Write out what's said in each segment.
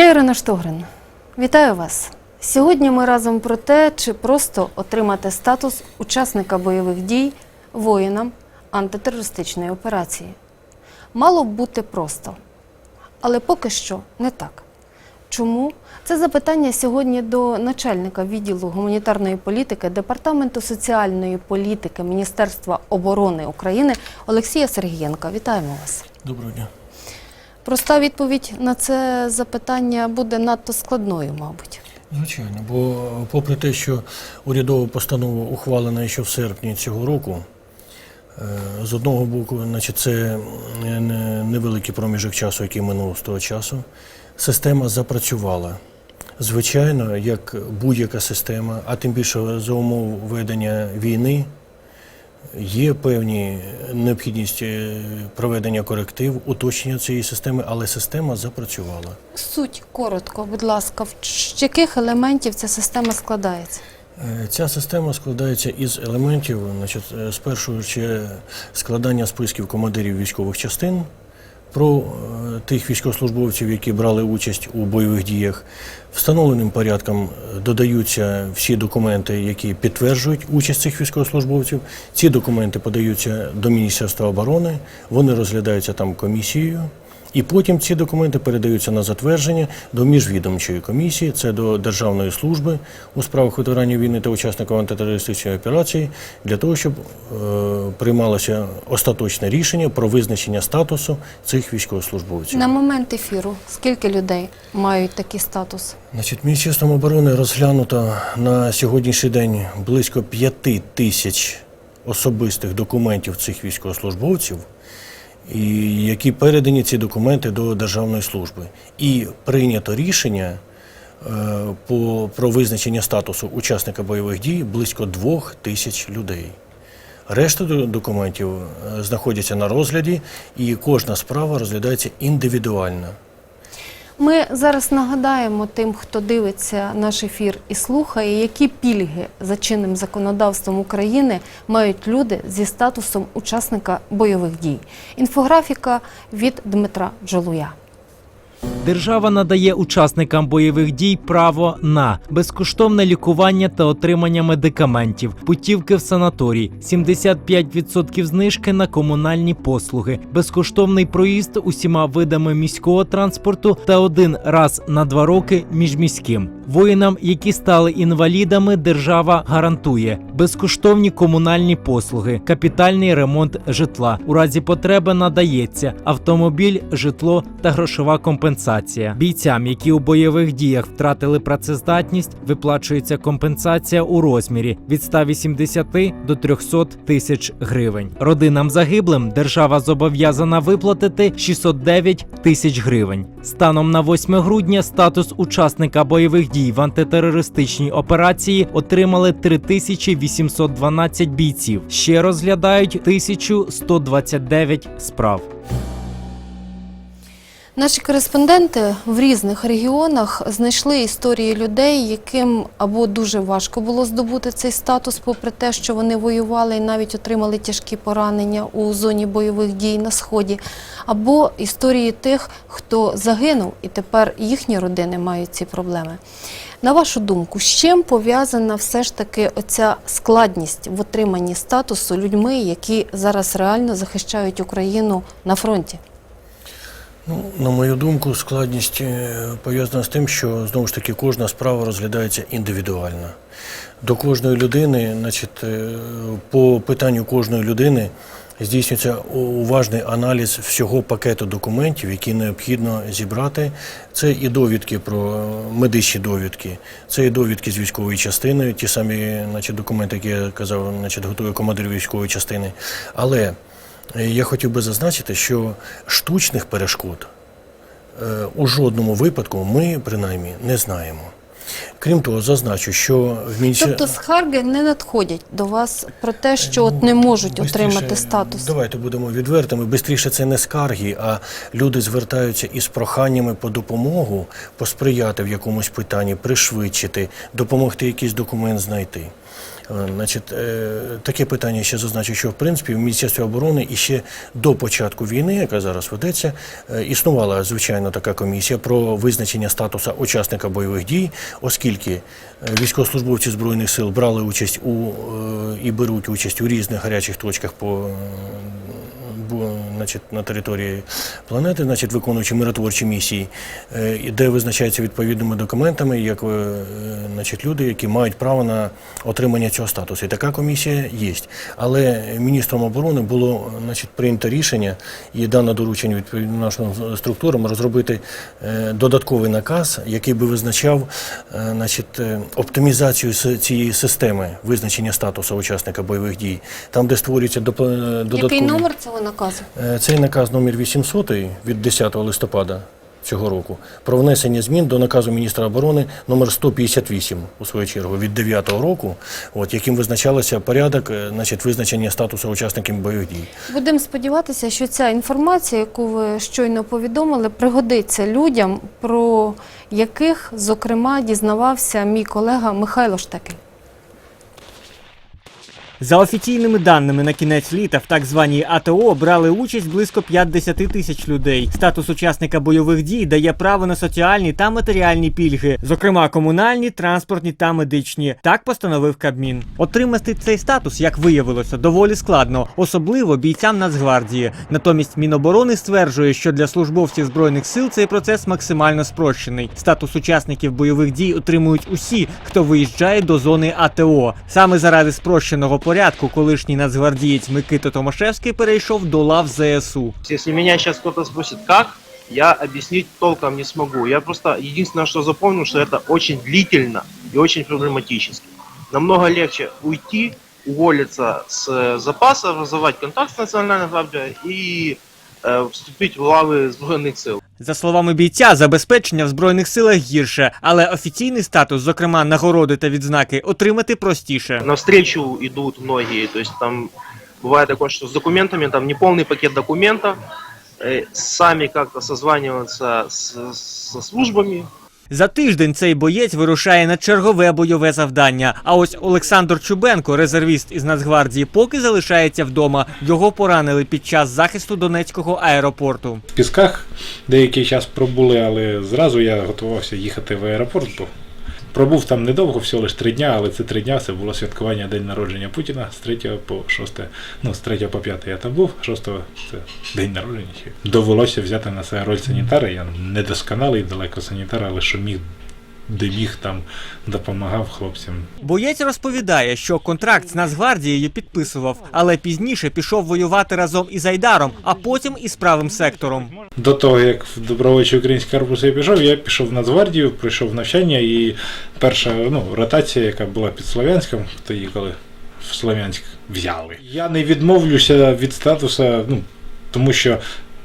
Я Ірина Штогрин. Вітаю вас. Сьогодні ми разом про те, чи просто отримати статус учасника бойових дій воїнам антитерористичної операції. Мало б бути просто, але поки що не так. Чому? Це запитання сьогодні до начальника відділу гуманітарної політики Департаменту соціальної політики Міністерства оборони України Олексія Сергієнка. Вітаємо вас. Доброго дня. Проста відповідь на це запитання буде надто складною, мабуть. Звичайно, бо попри те, що урядова постанова ухвалена ще в серпні цього року, е, з одного боку, значить, це невеликий проміжок часу, який минув з того часу, система запрацювала. Звичайно, як будь-яка система, а тим більше за умов ведення війни, є певні необхідність е, проведення коректив, уточнення цієї системи, але система запрацювала. Суть коротко, будь ласка, в яких елементів ця система складається? Е, Ця система складається із елементів, значить, е, спершу ще складання списків командирів військових частин про е, тих військовослужбовців, які брали участь у бойових діях. Встановленим порядком е, додаються всі документи, які підтверджують участь цих військовослужбовців. Ці документи подаються до Міністерства оборони, вони розглядаються там комісією. І потім ці документи передаються на затвердження до міжвідомчої комісії, це до Державної служби у справах ветеранів війни та учасників антитерористичної операції, для того, щоб е, приймалося остаточне рішення про визначення статусу цих військовослужбовців. На момент ефіру скільки людей мають такий статус? Значить, Міністерством оборони розглянуто на сьогоднішній день близько п'яти тисяч особистих документів цих військовослужбовців, які передані ці документи до Державної служби. І прийнято рішення е, по, про визначення статусу учасника бойових дій близько двох тисяч людей. Решта документів е, знаходяться на розгляді, і кожна справа розглядається індивідуально. Ми зараз нагадаємо тим, хто дивиться наш ефір і слухає, які пільги за чинним законодавством України мають люди зі статусом учасника бойових дій. Інфографіка від Дмитра Джолуя. Держава надає учасникам бойових дій право на безкоштовне лікування та отримання медикаментів, путівки в санаторій, 75% знижки на комунальні послуги, безкоштовний проїзд усіма видами міського транспорту та один раз на два роки міжміським. Воїнам, які стали інвалідами, держава гарантує безкоштовні комунальні послуги, капітальний ремонт житла. У разі потреби надається автомобіль, житло та грошова компенсація. Бійцям, які у бойових діях втратили працездатність, виплачується компенсація у розмірі від 180 до 300 тисяч гривень. Родинам загиблим держава зобов'язана виплатити 609 тисяч гривень. Станом на 8 грудня статус учасника бойових дій в антитерористичній операції отримали 3812 бійців. Ще розглядають 1129 справ. Наші кореспонденти в різних регіонах знайшли історії людей, яким або дуже важко було здобути цей статус, попри те, що вони воювали і навіть отримали тяжкі поранення у зоні бойових дій на сході, або історії тих, хто загинув, і тепер їхні родини мають ці проблеми. На вашу думку, з чим пов'язана все ж таки оця складність в отриманні статусу людьми, які зараз реально захищають Україну на фронті? Ну, на мою думку, складність е, пов'язана з тим, що знову ж таки кожна справа розглядається індивідуально. До кожної людини, значить, е, по питанню кожної людини здійснюється уважний аналіз всього пакету документів, які необхідно зібрати. Це і довідки про е, медичні довідки, це і довідки з військової частини, ті самі значить, документи, які я казав, значить, готує командир військової частини. Але Я хотів би зазначити, що штучних перешкод е, у жодному випадку ми принаймні не знаємо. Крім того, зазначу, що в Міністерстві... Тобто скарги не надходять до вас про те, що от не можуть отримати статус. Давайте будемо відвертими. Бистріше це не скарги, а люди звертаються із проханнями по допомогу, посприяти в якомусь питанні, пришвидшити, допомогти якийсь документ знайти. Е, Значить, е, таке питання ще зазначу, що в принципі в Міністерстві оборони і ще до початку війни, яка зараз ведеться, е, існувала звичайно така комісія про визначення статусу учасника бойових дій, оскільки військовослужбовці збройних сил брали участь у і беруть участь у різних гарячих точках по значить, на території планети, значить, виконуючи миротворчі місії, е, де визначається відповідними документами, як е, значить, люди, які мають право на отримання цього статусу. І така комісія є. Але міністром оборони було значить, прийнято рішення і дано доручення відповідно нашим структурам розробити е, додатковий наказ, який би визначав значить, оптимізацію цієї системи визначення статусу учасника бойових дій, там, де створюється додаткові... Який номер цього наказу? Е, Цей наказ номер 800 від 10 листопада цього року про внесення змін до наказу міністра оборони номер 158 у свою чергу від 9 року, от яким визначалося порядок, е, значить, визначення статусу учасників бойових дій. Будемо сподіватися, що ця інформація, яку ви щойно повідомили, пригодиться людям, про яких, зокрема, дізнавався мій колега Михайло Штекель. За офіційними даними на кінець літа в так званій АТО брали участь близько 50 тисяч людей. Статус учасника бойових дій дає право на соціальні та матеріальні пільги, зокрема комунальні, транспортні та медичні. Так постановив Кабмін. Отримати цей статус, як виявилося, доволі складно, особливо бійцям Нацгвардії. Натомість Міноборони стверджує, що для службовців збройних сил цей процес максимально спрощений. Статус учасників бойових дій отримують усі, хто виїжджає до зони АТО. Саме заради спрощеного порядку колишній нацгвардієць Микита Томашевський перейшов до лав ЗСУ. Если меня сейчас кто-то спросит, как, я объяснить толком не смогу. Я просто единственное, что запомнил, что это очень длительно и очень проблематически. Намного легче уйти, уволиться с э, запаса, образовать контакт с Национальной гвардией и э, вступить в лавы сбройных сил. За словами бійця, забезпечення в збройних силах гірше, але офіційний статус, зокрема нагороди та відзнаки, отримати простіше. Навстречу идут многие, то есть там бывает такое, что с документами, там неполный пакет документов, э, сами как-то созваниваться с, со службами, За тиждень цей боєць вирушає на чергове бойове завдання. А ось Олександр Чубенко, резервіст із Нацгвардії, поки залишається вдома. Його поранили під час захисту Донецького аеропорту. в Пісках деякий час пробули, але зразу я готувався їхати в аеропорт, бо пробув там недовго, всього лише три дня, але це три дня це було святкування день народження Путіна з 3 по 6, ну з 3 по 5 я там був, 6 це день народження. Довелося взяти на себе роль санітара. Я недосконалий далеко санітар, але що міг, де міг там допомагав хлопцям. Боєць розповідає, що контракт з Нацгвардією підписував, але пізніше пішов воювати разом із Айдаром, а потім із правим сектором. До того, як в добровольчий український корпус я пішов, я пішов в Нацгвардію, пройшов навчання і перша ну, ротація, яка була під Слов'янськом, тоді коли в Слов'янськ взяли. Я не відмовлюся від статусу, ну, тому що,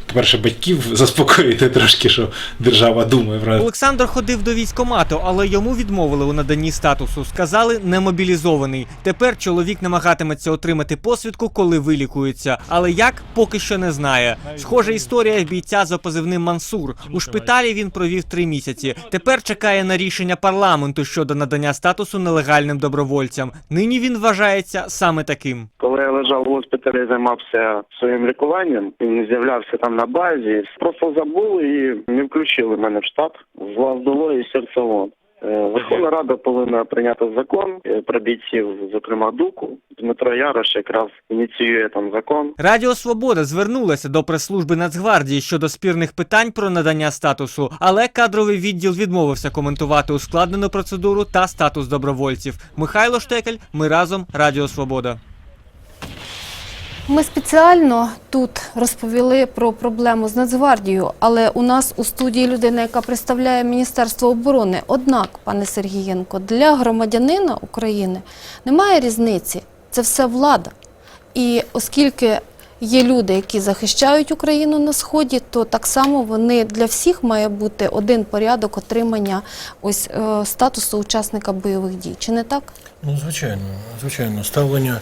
по-перше, батьків заспокоїти трошки, що держава думає про Олександр ходив до військкомату, але йому відмовили у наданні статусу. Сказали немобілізований. Тепер чоловік намагатиметься отримати посвідку, коли вилікується. Але як поки що не знає. Схожа історія бійця за позивним Мансур. У шпиталі він провів три місяці. Тепер чекає на рішення парламенту щодо надання статусу нелегальним добровольцям. Нині він вважається саме таким. Коли я лежав в госпіталі, займався своїм лікуванням і з'являвся там на базі, просто забули і не включили мене в штат. З вас дуло і серце вон. Е, Верховна Рада повинна прийняти закон е, про бійців, зокрема Дуку. Дмитро Ярош якраз ініціює там закон. Радіо Свобода звернулася до прес-служби Нацгвардії щодо спірних питань про надання статусу, але кадровий відділ відмовився коментувати ускладнену процедуру та статус добровольців. Михайло Штекель, ми разом, Радіо Свобода. Ми спеціально тут розповіли про проблему з Нацгвардією, але у нас у студії людина, яка представляє Міністерство оборони. Однак, пане Сергієнко, для громадянина України немає різниці. Це все влада. І оскільки є люди, які захищають Україну на сході, то так само вони для всіх має бути один порядок отримання ось е, статусу учасника бойових дій. Чи не так? Ну, звичайно, звичайно, ставлення.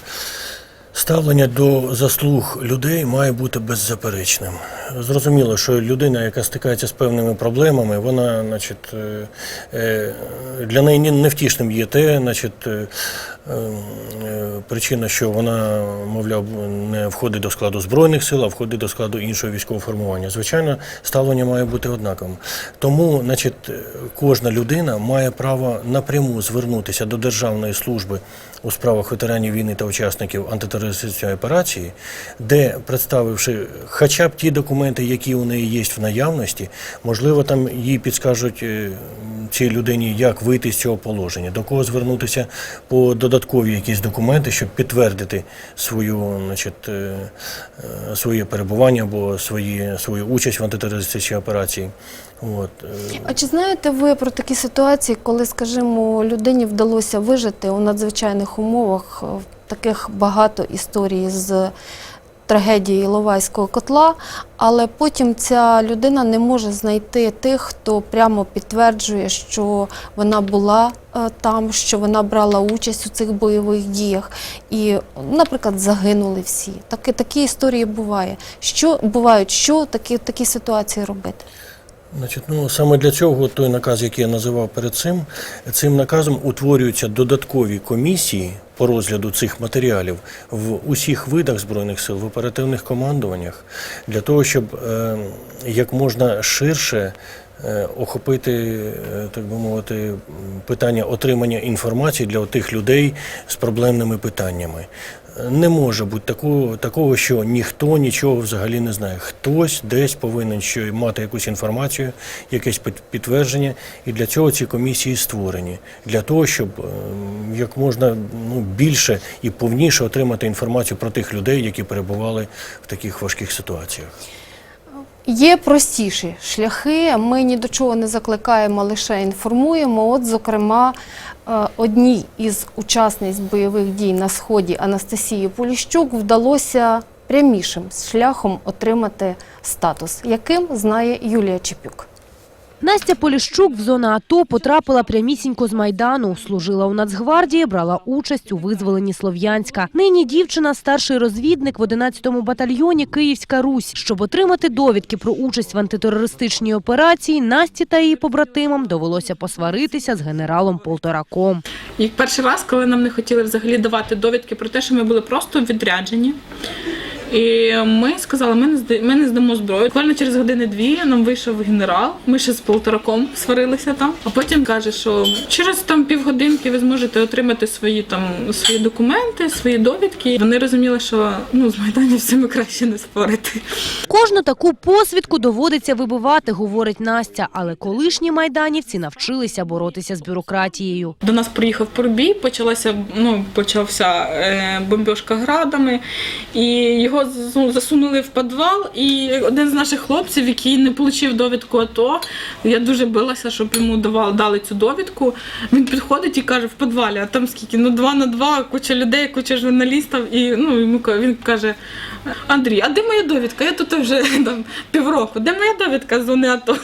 Ставлення до заслуг людей має бути беззаперечним. Зрозуміло, що людина, яка стикається з певними проблемами, вона, значить, е, е, для неї невтішним є те, значить, е, причина, що вона, мовляв, не входить до складу Збройних сил, а входить до складу іншого військового формування. Звичайно, ставлення має бути однаковим. Тому, значить, кожна людина має право напряму звернутися до Державної служби у справах ветеранів війни та учасників антитерористичної операції, де, представивши хоча б ті документи, які у неї є в наявності, можливо, там їй підскажуть е, цій людині, як вийти з цього положення, до кого звернутися по додаткові якісь документи, щоб підтвердити свою, значить, е, е, своє перебування або свої, свою участь в антитерористичній операції. От. е, А чи знаєте ви про такі ситуації, коли, скажімо, людині вдалося вижити у надзвичайних умовах? Е, Таких багато історій з трагедії Іловайського котла, але потім ця людина не може знайти тих, хто прямо підтверджує, що вона була е, там, що вона брала участь у цих бойових діях, і, наприклад, загинули всі. Такі, такі історії буває. Що бувають, що такі, такі ситуації робити? Значить, ну саме для цього той наказ, який я називав перед цим, цим наказом утворюються додаткові комісії по розгляду цих матеріалів в усіх видах збройних сил, в оперативних командуваннях, для того, щоб е, як можна ширше. Е, Охопити, е, так би мовити, питання отримання інформації для тих людей з проблемними питаннями. Е, Не може бути такого, такого, що ніхто нічого взагалі не знає. Хтось десь повинен що мати якусь інформацію, якесь під- підтвердження, і для цього ці комісії створені. Для того, щоб ем, як можна ну, більше і повніше отримати інформацію про тих людей, які перебували в таких важких ситуаціях. Є простіші шляхи. Ми ні до чого не закликаємо, лише інформуємо. От, зокрема, е, одній із учасниць бойових дій на сході Анастасії Поліщук вдалося прямішим шляхом отримати статус, яким знає Юлія Чепюк. Настя Поліщук в зону АТО потрапила прямісінько з Майдану. Служила у Нацгвардії, брала участь у визволенні Слов'янська. Нині дівчина – старший розвідник в 11-му батальйоні «Київська Русь». Щоб отримати довідки про участь в антитерористичній операції, Насті та її побратимам довелося посваритися з генералом Полтораком. І перший раз, коли нам не хотіли взагалі давати довідки про те, що ми були просто відряджені. І ми сказали, ми не зда- ми не здамо зброю. Буквально через години-дві нам вийшов генерал. Ми ще з полтораком сварилися там. А потім каже, що через там півгодинки ви зможете отримати свої там свої документи, свої довідки. Вони розуміли, що ну з майданівцями краще не спорити. Кожну таку посвідку доводиться вибивати, говорить Настя. Але колишні майданівці навчилися боротися з бюрократією. До нас приїхав пробій, почалася ну почався е, бомбьошка градами, і його ну, засунули в підвал. І один з наших хлопців, який не отримав довідку АТО, я дуже билася, щоб йому давали дали цю довідку. Він підходить і каже: в підвалі, а там скільки? Ну два на два, куча людей, куча журналістів. І ну йому він каже: Андрій, а де моя довідка? Я тут вже там півроку. Де моя довідка зони АТО?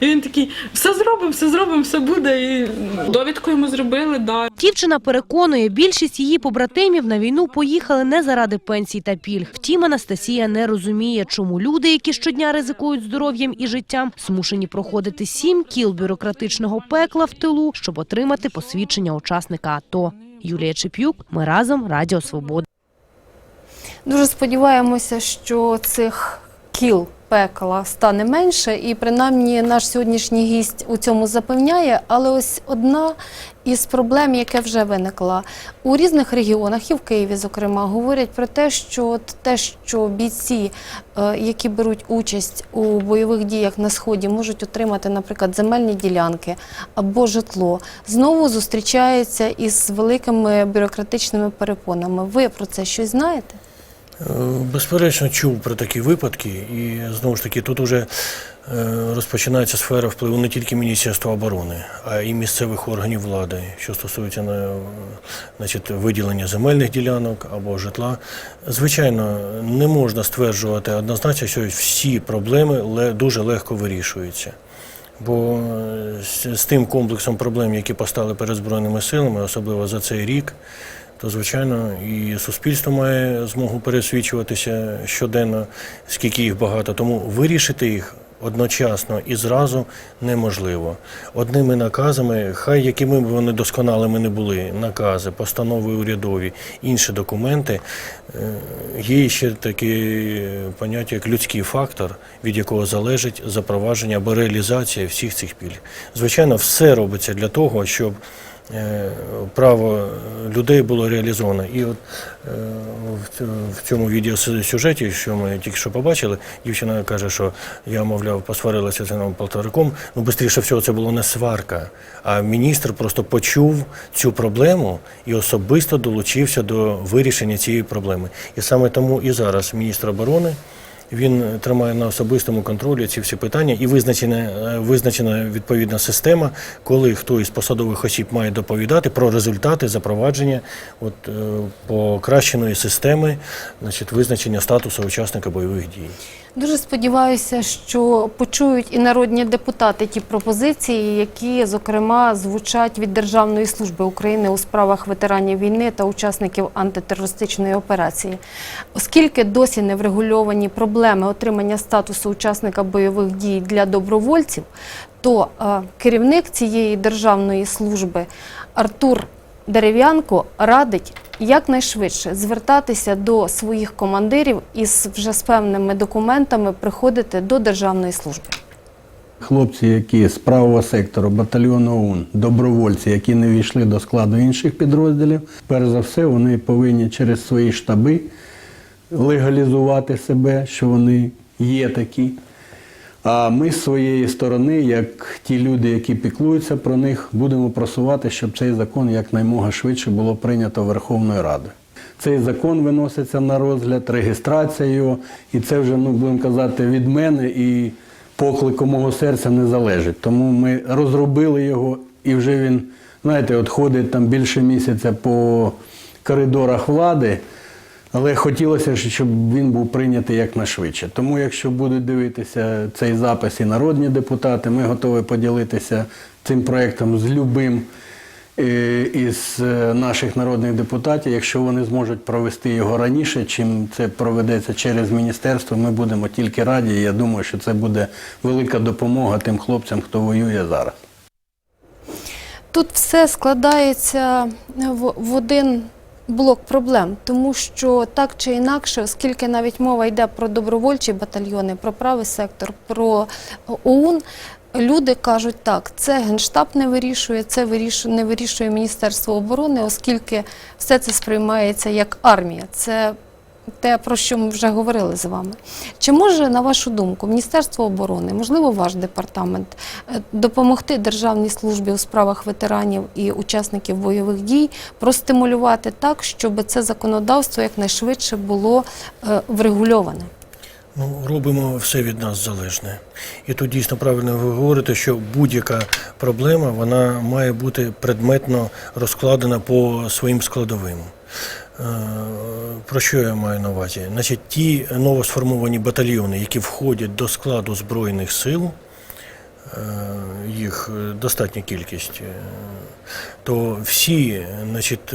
І він такий: все зробимо, все зробимо, все буде. І довідку йому зробили. Да. Дівчина переконує, більшість її побратимів на війну поїхали не заради пенсій та пільг. Втім, Анастасія не розуміє, чому люди, які щодня ризикують здоров'ям і життям, змушені проходити сім кіл бюрократичного пекла в тилу, щоб отримати посвідчення учасника АТО. Юлія Чеп'юк, ми разом Радіо Свобода. Дуже сподіваємося, що цих кіл пекла стане менше, і принаймні наш сьогоднішній гість у цьому запевняє. Але ось одна із проблем, яка вже виникла у різних регіонах, і в Києві, зокрема, говорять про те, що от те, що бійці, е, які беруть участь у бойових діях на сході, можуть отримати, наприклад, земельні ділянки або житло, знову зустрічаються із великими бюрократичними перепонами. Ви про це щось знаєте? Е, Безперечно, чув про такі випадки, і знову ж таки, тут вже розпочинається сфера впливу не тільки Міністерства оборони, а й місцевих органів влади, що стосується е, значить, виділення земельних ділянок або житла. Звичайно, не можна стверджувати однозначно, що всі проблеми дуже легко вирішуються. Бо е, з тим комплексом проблем, які постали перед Збройними силами, особливо за цей рік, то звичайно і суспільство має змогу пересвідчуватися щоденно, скільки їх багато. Тому вирішити їх одночасно і зразу неможливо. Одними наказами, хай якими б вони досконалими не були, накази, постанови урядові, інші документи, е, є ще таке поняття, як людський фактор, від якого залежить запровадження або реалізація всіх цих пільг. Звичайно, все робиться для того, щоб право людей було реалізовано. І от е, в цьому відеосюжеті, що ми тільки що побачили, дівчина каже, що я, мовляв, посварилася з цим полтораком. Ну, швидше всього, це було не сварка, а міністр просто почув цю проблему і особисто долучився до вирішення цієї проблеми. І саме тому і зараз міністр оборони. Він тримає на особистому контролі ці всі питання і визначена, е, визначена відповідна система, коли хто із посадових осіб має доповідати про результати запровадження от, е, покращеної системи значить, визначення статусу учасника бойових дій. Дуже сподіваюся, що почують і народні депутати ті пропозиції, які, зокрема, звучать від Державної служби України у справах ветеранів війни та учасників антитерористичної операції. Оскільки досі не врегульовані проблеми отримання статусу учасника бойових дій для добровольців, то е, керівник цієї державної служби Артур Дерев'янко радить якнайшвидше звертатися до своїх командирів із вже з певними документами приходити до державної служби. Хлопці, які з правого сектору батальйону ОУН, добровольці, які не війшли до складу інших підрозділів, перш за все, вони повинні через свої штаби легалізувати себе, що вони є такі. А ми з своєї сторони, як ті люди, які піклуються про них, будемо просувати, щоб цей закон якнаймога швидше було прийнято Верховною Радою. Цей закон виноситься на розгляд, реєстрація його, і це вже, ну будемо казати, від мене і поклику мого серця не залежить. Тому ми розробили його, і вже він, знаєте, от ходить там більше місяця по коридорах влади. Але хотілося, щоб він був прийнятий якнайшвидше. Тому, якщо будуть дивитися цей запис і народні депутати, ми готові поділитися цим проєктом з любим е, із е, наших народних депутатів. Якщо вони зможуть провести його раніше, чим це проведеться через міністерство, ми будемо тільки раді. Я думаю, що це буде велика допомога тим хлопцям, хто воює зараз. Тут все складається в один блок проблем, тому що так чи інакше, оскільки навіть мова йде про добровольчі батальйони, про правий сектор, про ОУН. Люди кажуть так, це Генштаб не вирішує, це вирішує, не вирішує Міністерство оборони, оскільки все це сприймається як армія. Це те, про що ми вже говорили з вами. Чи може, на вашу думку, Міністерство оборони, можливо, ваш департамент, е, допомогти Державній службі у справах ветеранів і учасників бойових дій простимулювати так, щоб це законодавство якнайшвидше було е, врегульоване? Ну, робимо все від нас залежне. І тут дійсно правильно ви говорите, що будь-яка проблема вона має бути предметно розкладена по своїм складовим. Е, Про що я маю на увазі? Значить, ті новосформовані батальйони, які входять до складу Збройних сил, е, їх достатня кількість, е, то всі значить,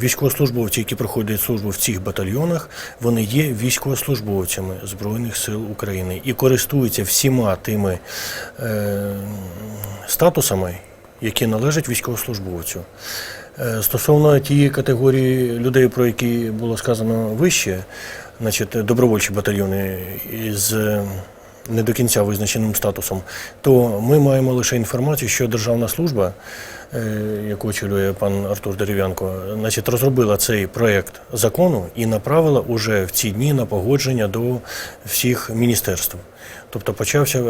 військовослужбовці, які проходять службу в цих батальйонах, вони є військовослужбовцями Збройних сил України і користуються всіма тими статусами, які належать військовослужбовцю. Е, Стосовно тієї категорії людей, про які було сказано вище, значить, добровольчі батальйони із е, не до кінця визначеним статусом, то ми маємо лише інформацію, що Державна служба, е, яку очолює пан Артур Дерев'янко, значить, розробила цей проєкт закону і направила уже в ці дні на погодження до всіх міністерств. Тобто почався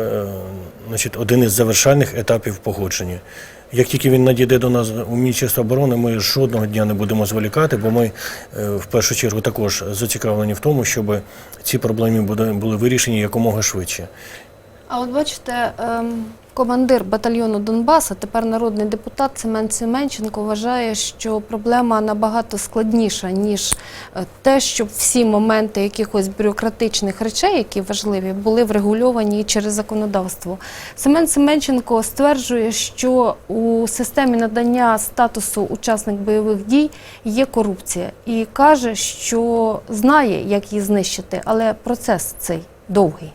значить, один із завершальних етапів погодження. Як тільки він надійде до нас у Міністерство оборони, ми жодного дня не будемо зволікати, бо ми е, в першу чергу також зацікавлені в тому, щоб ці проблеми були- були вирішені якомога швидше. А от бачите, ем, командир батальйону Донбаса, тепер народний депутат Семен Семенченко вважає, що проблема набагато складніша, ніж е, те, щоб всі моменти якихось бюрократичних речей, які важливі, були врегульовані через законодавство. Семен Семенченко стверджує, що у системі надання статусу учасник бойових дій є корупція, і каже, що знає, як її знищити, але процес цей довгий.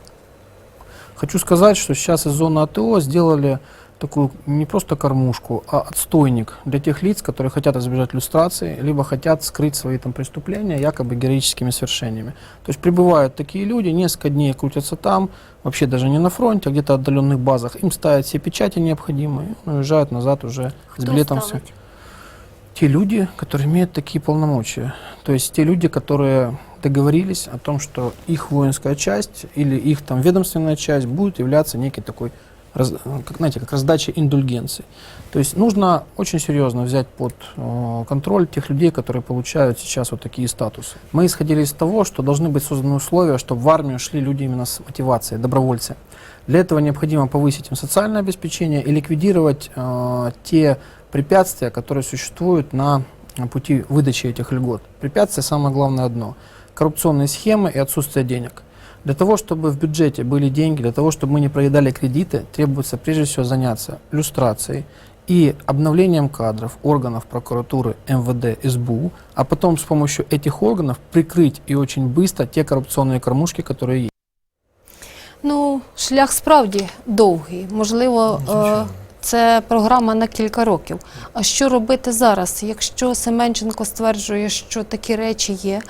Хочу сказать, что сейчас из зоны АТО сделали такую не просто кормушку, а отстойник для тех лиц, которые хотят избежать люстрации, либо хотят скрыть свои там преступления якобы героическими свершениями. То есть прибывают такие люди, несколько дней крутятся там, вообще даже не на фронте, а где-то в отдаленных базах. Им ставят все печати необходимые, и уезжают назад уже с билетом все. Те люди, которые имеют такие полномочия. То есть те люди, которые договорились о том, что их воинская часть или их там ведомственная часть будет являться некий такой, раз- как, знаете, как раздача индульгенций. То есть нужно очень серьезно взять под э, контроль тех людей, которые получают сейчас вот такие статусы. Мы исходили из того, что должны быть созданы условия, чтобы в армию шли люди именно с мотивацией, добровольцы. Для этого необходимо повысить им социальное обеспечение и ликвидировать э, те препятствия, которые существуют на пути выдачи этих льгот. Препятствие самое главное одно – коррупционные схемы и отсутствие денег. Для того, чтобы в бюджете были деньги, для того, чтобы мы не проедали кредиты, требуется прежде всего заняться люстрацией и обновлением кадров органов прокуратуры, МВД, СБУ, а потом с помощью этих органов прикрыть и очень быстро те коррупционные кормушки, которые есть. Ну, шлях справді довгий. Можливо, е, це програма на кілька років. А що робити зараз? Якщо Семенченко стверджує, що такі речі є,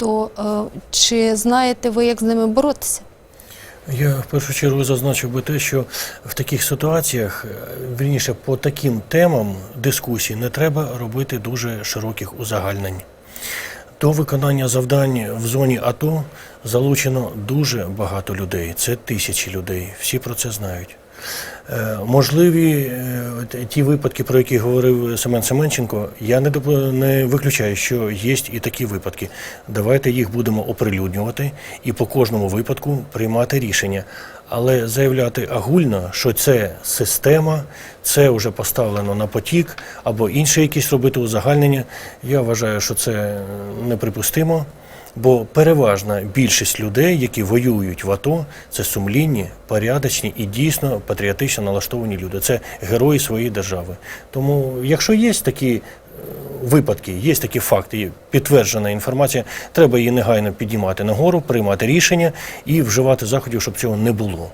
то е, чи знаєте ви, як з ними боротися? Я в першу чергу зазначив би те, що в таких ситуаціях, е, вірніше, по таким темам дискусій не треба робити дуже широких узагальнень. До виконання завдань в зоні АТО залучено дуже багато людей. Це тисячі людей. Всі про це знають. Е, Можливі е, ті випадки, про які говорив Семен Семенченко, я не, не виключаю, що є і такі випадки. Давайте їх будемо оприлюднювати і по кожному випадку приймати рішення. Але заявляти агульно, що це система, це вже поставлено на потік, або інше якісь робити узагальнення, я вважаю, що це е, неприпустимо. Бо переважна більшість людей, які воюють в АТО, це сумлінні, порядочні і дійсно патріотично налаштовані люди. Це герої своєї держави. Тому, якщо є такі е, випадки, є такі факти, підтверджена інформація, треба її негайно підіймати нагору, приймати рішення і вживати заходів, щоб цього не було.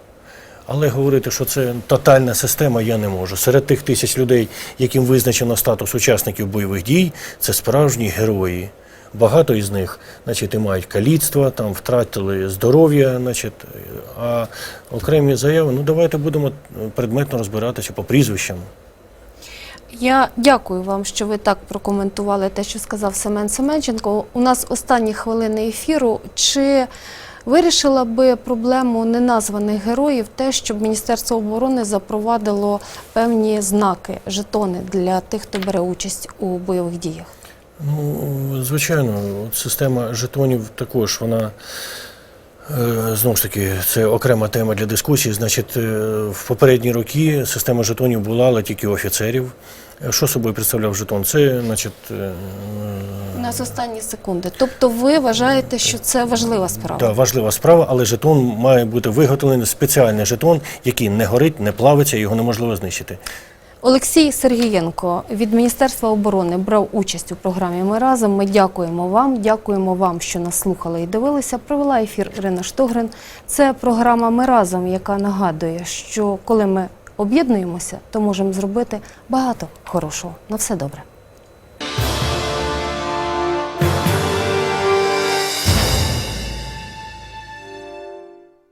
Але говорити, що це тотальна система, я не можу. Серед тих тисяч людей, яким визначено статус учасників бойових дій, це справжні герої. Багато із них, значить, і мають каліцтва, там втратили здоров'я, значить, а окремі заяви, ну давайте будемо предметно розбиратися по прізвищам. Я дякую вам, що ви так прокоментували те, що сказав Семен Семенченко. У нас останні хвилини ефіру. Чи вирішила би проблему неназваних героїв те, щоб Міністерство оборони запровадило певні знаки, жетони для тих, хто бере участь у бойових діях? Ну, звичайно, система жетонів також вона. е, Знову ж таки, це окрема тема для дискусії. Значить, е, в попередні роки система жетонів була, але тільки офіцерів. Що собою представляв жетон? Це, значить, е, У нас останні секунди. Тобто ви вважаєте, що це важлива справа? та, важлива справа, але жетон має бути виготовлений спеціальний жетон, який не горить, не плавиться, його неможливо знищити. Олексій Сергієнко від Міністерства оборони брав участь у програмі Ми разом. Ми дякуємо вам. Дякуємо вам, що нас слухали і дивилися. Провела ефір Ірина Штогрин. Це програма Ми разом, яка нагадує, що коли ми об'єднуємося, то можемо зробити багато хорошого. На все добре.